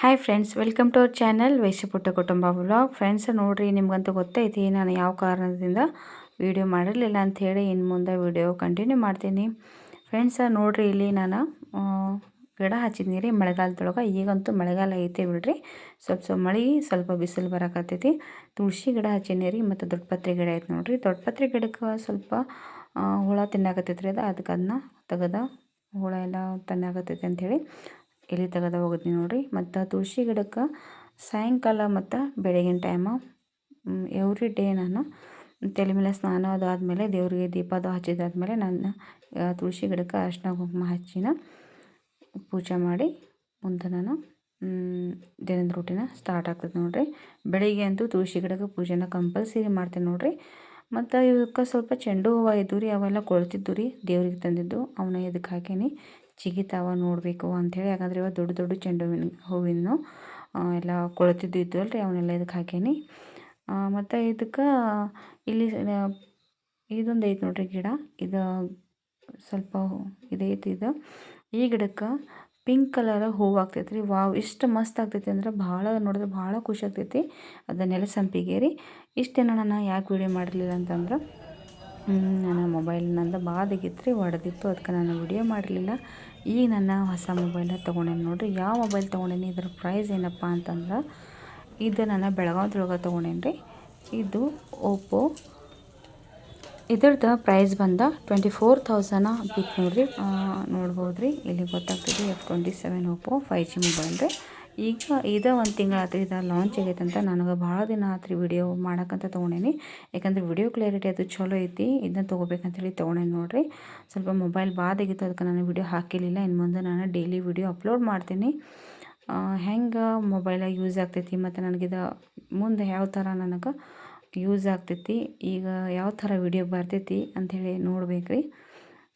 Hi friends welcome to our channel ವೈಶ್ಯಪುಟ್ಟ ಕುಟುಂಬ vlog friends ನೋಡಿರಿ, ನಿಮ್ಗಂತೂ ಗೊತ್ತೈತಿ, ನಾನು ಯಾವ ಕಾರಣದಿಂದ ವೀಡಿಯೋ ಮಾಡಿರಲಿಲ್ಲ ಅಂಥೇಳಿ ಇನ್ನು ಮುಂದೆ ವೀಡಿಯೋ ಕಂಟಿನ್ಯೂ ಮಾಡ್ತೀನಿ. ಫ್ರೆಂಡ್ಸ ನೋಡಿರಿ, ಇಲ್ಲಿ ನಾನು ಗಿಡ ಹಚ್ಚಿದ್ದೀನಿ ರೀ ಮಳೆಗಾಲದೊಳಗೆ. ಈಗಂತೂ ಮಳೆಗಾಲ ಐತೆ ಬಿಡ್ರಿ. ಸ್ವಲ್ಪ ಸ್ವಲ್ಪ ಮಳೆ, ಸ್ವಲ್ಪ ಬಿಸಿಲು ಬರಕತ್ತೈತಿ. ತುಳಸಿ ಗಿಡ ಹಚ್ಚಿನಿ ರೀ, ಮತ್ತು ದೊಡ್ಡಪತ್ರೆ ಗಿಡ ಐತೆ ನೋಡಿರಿ. ದೊಡ್ಡಪತ್ರೆ ಗಿಡಕ್ಕೆ ಸ್ವಲ್ಪ ಹುಳ ತಿನ್ನಾಕತ್ತೈತ್ರಿ ಅದು. ಅದಕ್ಕೆ ಅದನ್ನ ತೆಗೆದ ಹುಳ ಎಲ್ಲ ತಿನ್ನಾಕತ್ತೈತೆ ಅಂಥೇಳಿ ಎಲೆ ತೆಗೆದು ಹೋಗುತ್ತೆ ನೋಡಿರಿ. ಮತ್ತು ತುಳಸಿ ಗಿಡಕ್ಕೆ ಸಾಯಂಕಾಲ ಮತ್ತು ಬೆಳಗಿನ ಟೈಮ ಎವ್ರಿ ಡೇ ನಾನು ತಲೆ ಮೇಲೆ ಸ್ನಾನ ಅದು ಆದಮೇಲೆ ದೇವರಿಗೆ ದೀಪ ಅದು ಹಚ್ಚಿದಾದಮೇಲೆ ನಾನು ತುಳಸಿ ಗಿಡಕ್ಕೆ ಅರಿಶಿನ ಕುಂಕುಮ ಹಚ್ಚಿನ ಪೂಜೆ ಮಾಡಿ ಮುಂದೆ ನಾನು ದಿನದ ರೊಟ್ಟಿನ ಸ್ಟಾರ್ಟ್ ಆಗ್ತದೆ ನೋಡಿರಿ. ಬೆಳಿಗ್ಗೆ ಅಂತೂ ತುಳಸಿ ಗಿಡಕ್ಕೆ ಪೂಜೆನ ಕಂಪಲ್ಸರಿ ಮಾಡ್ತೀನಿ ನೋಡಿರಿ. ಮತ್ತು ಇವಕ್ಕೆ ಸ್ವಲ್ಪ ಚೆಂಡು ಹೂವು ಇದ್ದು ರೀ ಅವೆಲ್ಲ ಕೊಳ್ತಿದ್ದು ರೀ ದೇವ್ರಿಗೆ ತಂದಿದ್ದು, ಅವನ್ನ ಇದಕ್ಕೆ ಹಾಕೀನಿ. ಚಿಗಿತಾವ ನೋಡಬೇಕು ಅಂಥೇಳಿ. ಯಾಕಂದ್ರೆ ಇವಾಗ ದೊಡ್ಡ ದೊಡ್ಡ ಚೆಂಡು ಹೂವಿನ ಹೂವಿನ ಎಲ್ಲ ಕೊಳೆತಿದ್ದು ಇದ್ದು ಅಲ್ರಿ ಅವನ್ನೆಲ್ಲ ಇದಕ್ಕೆ ಹಾಕೇನಿ ಮತ್ತು ಇದಕ್ಕೆ ಇಲ್ಲಿ ಇದೊಂದು ಐತೆ ನೋಡ್ರಿ ಗಿಡ. ಇದು ಸ್ವಲ್ಪ ಇದೈತಿ ಇದು. ಈ ಗಿಡಕ್ಕೆ ಪಿಂಕ್ ಕಲರ್ ಹೂವು ಆಗ್ತೈತೆ ರೀ ವಾವ್, ಇಷ್ಟು ಮಸ್ತ್ ಆಗ್ತೈತಿ ಅಂದ್ರೆ ಭಾಳ ನೋಡಿದ್ರೆ ಭಾಳ ಖುಷಿ ಆಗ್ತೈತಿ. ಅದನ್ನೆಲ್ಲ ಸಂಪಿಗೆ ರೀ ಇಷ್ಟೇನೋ ನಾನು ಯಾಕೆ ವೀಡಿಯೋ ಮಾಡಿರಲಿಲ್ಲ ಅಂತಂದ್ರೆ ನನ್ನ ಮೊಬೈಲ್ ನಂದು ಬಾದಿಗಿತ್ತು ರೀ ಒಡೆದಿತ್ತು ಅದಕ್ಕೆ ನಾನು ವಿಡಿಯೋ ಮಾಡಲಿಲ್ಲ ಈಗ ನನ್ನ ಹೊಸ ಮೊಬೈಲ ತೊಗೊಂಡೇನಿ ನೋಡಿರಿ, ಯಾವ ಮೊಬೈಲ್ ತೊಗೊಂಡೇನಿ, ಇದ್ರ ಪ್ರೈಸ್ ಏನಪ್ಪ ಅಂತಂದ್ರೆ, ಇದು ನಾನು ಬೆಳಗಾವ್ದೊಳಗೆ ತೊಗೊಂಡೇನಿ ರೀ ಇದು ಓಪೋ ಇದ್ರದ್ದು ಪ್ರೈಸ್ ಬಂದ ಟ್ವೆಂಟಿ ಫೋರ್ ತೌಸಂಡ ಬಿತ್ತು ನೋಡಿರಿ. ನೋಡ್ಬೋದು ರೀ ಇಲ್ಲಿ ಗೊತ್ತಾಗ್ತದೆ F twenty seven Oppo five G mobile ರೀ. ಈಗ ಇದೇ ಒಂದು ತಿಂಗಳು ಆತ್ರಿ ಇದು ಲಾಂಚ್ ಆಗೈತೆ ಅಂತ ನನಗೆ ಭಾಳ ದಿನ ಆತ್ರಿ ವಿಡಿಯೋ ಮಾಡೋಕ್ಕಂತ ತೊಗೊಂಡೇನಿ. ಯಾಕಂದ್ರೆ ವಿಡಿಯೋ ಕ್ಲಾರಿಟಿ ಅದು ಚಲೋ ಐತಿ, ಇದನ್ನ ತೊಗೋಬೇಕಂತೇಳಿ ತೊಗೊಂಡೇನಿ ನೋಡಿರಿ. ಸ್ವಲ್ಪ ಮೊಬೈಲ್ ಬಾದಾಗಿತ್ತು ಅದಕ್ಕೆ ನಾನು ವಿಡಿಯೋ ಹಾಕಿರಲಿಲ್ಲ. ಇನ್ನು ಮುಂದೆ ನಾನು ಡೈಲಿ ವಿಡಿಯೋ ಅಪ್ಲೋಡ್ ಮಾಡ್ತೀನಿ. ಹೆಂಗೆ ಮೊಬೈಲ ಯೂಸ್ ಆಗ್ತೈತಿ ಮತ್ತು ನನಗಿದು ಮುಂದೆ ಯಾವ ಥರ ನನಗೆ ಯೂಸ್ ಆಗ್ತೈತಿ, ಈಗ ಯಾವ ಥರ ವಿಡಿಯೋ ಬರ್ತೈತಿ ಅಂಥೇಳಿ ನೋಡ್ಬೇಕು ರೀ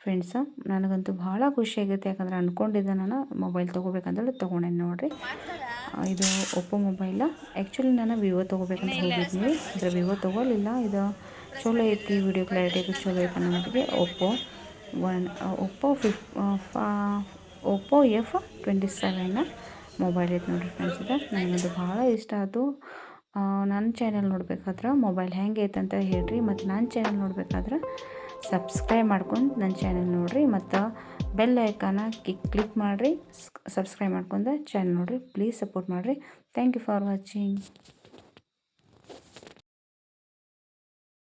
ಫ್ರೆಂಡ್ಸ ನನಗಂತೂ ಭಾಳ ಖುಷಿಯಾಗುತ್ತೆ ಯಾಕಂದ್ರೆ ಅಂದ್ಕೊಂಡಿದ್ದೆ ನಾನು ಮೊಬೈಲ್ ತೊಗೋಬೇಕಂತೇಳಿ ತೊಗೊಂಡೆ ನೋಡಿರಿ. ಇದು ಒಪ್ಪೋ ಮೊಬೈಲ ಆ್ಯಕ್ಚುಲಿ ನಾನು ವಿವೋ ತೊಗೋಬೇಕಂತ ಹೋಗಿದ್ನಿ. ಅಂದರೆ ವಿವೋ ತೊಗೊಲಿಲ್ಲ. ಇದು ಚಲೋ ಐತಿ ವಿಡಿಯೋ ಕ್ಲಾರಿಟಿ ಚಲೋ ಐತೆ ಅನ್ನೋದಕ್ಕೆ Oppo one Oppo five Oppo F twenty seven mobile ಐತೆ ನೋಡಿರಿ ಫ್ರೆಂಡ್ಸ್ ಇದು ನನಗದು ಭಾಳ ಇಷ್ಟ ಆಯಿತು. ನನ್ನ ಚಾನೆಲ್ ನೋಡ್ಬೇಕಾದ್ರೆ ಮೊಬೈಲ್ ಹೆಂಗೈತೆ ಅಂತ ಹೇಳಿರಿ. ಮತ್ತು ನನ್ನ ಚಾನೆಲ್ ನೋಡ್ಬೇಕಾದ್ರೆ ಸಬ್ಸ್ಕ್ರೈಬ್ ಮಾಡ್ಕೊಂಡು ನನ್ನ ಚಾನಲ್ ನೋಡಿರಿ ಮತ್ತು ಬೆಲ್ ಐಕಾನ ಕ್ಲಿಕ್ ಕ್ಲಿಕ್ ಮಾಡಿರಿ. ಸಬ್ಸ್ಕ್ರೈಬ್ ಮಾಡ್ಕೊಂಡು ಚಾನಲ್ ನೋಡಿರಿ. ಪ್ಲೀಸ್ ಸಪೋರ್ಟ್ ಮಾಡಿರಿ. Thank you for watching